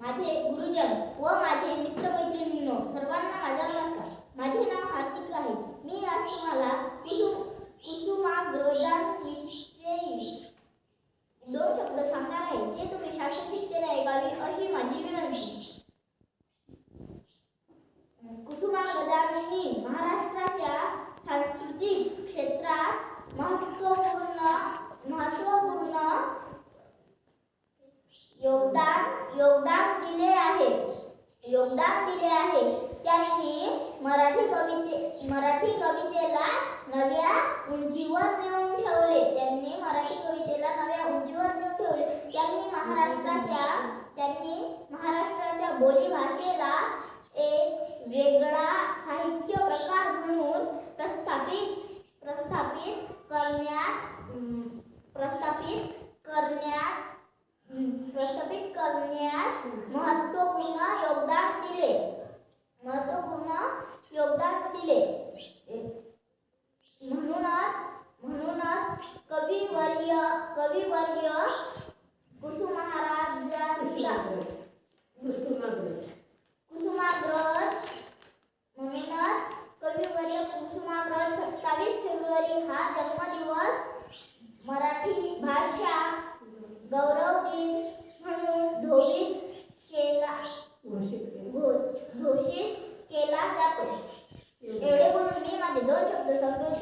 माझे गुरुजन व माझे मित्रमैत्रिणींनो सर्वांना माझा नमस्कार. माझे नाव हार्दिक आहे. मी आज तुम्हाला कुसुम कुसुमाग्रजांविषयी दोन शब्द सांगणार आहे. ते तुम्ही शास्त्रचित्तेने ऐकावे अशी माझी विनंती. कुसुमाग्रजांनी महाराष्ट्राच्या सांस्कृतिक क्षेत्रात महत्त्वपूर्ण महत्त्वपूर्ण योगदान योगदान दिले आहे योगदान दिले आहे. त्यांनी मराठी कविते मराठी कवितेला नव्या उंचीवर नेऊन ठेवले. त्यांनी मराठी कवितेला नव्या उंचीवर नेऊन ठेवले. त्यांनी महाराष्ट्राच्या त्यांनी महाराष्ट्राच्या बोलीभाषेला एक वेगळा साहित्य प्रकार म्हणून प्रस्थापित प्रस्थापित करण्यात प्रस्थापित करण्यात प्रस्थापित करण्यात महत्त्वपूर्ण योगदान दिले. महत्त्वपूर्ण योगदान दिले. म्हणूनच म्हणूनच कविवर्य कविवर्य कुसुमहाराजांचा कुसुमाग्रज म्हणूनच कविवर्य कुसुमाग्रज सत्तावीस फेब्रुवारी हा जन्मदिवस घोषित केला घोषित केला जातो. एवढे बोलून मी माझे दोन शब्द समजून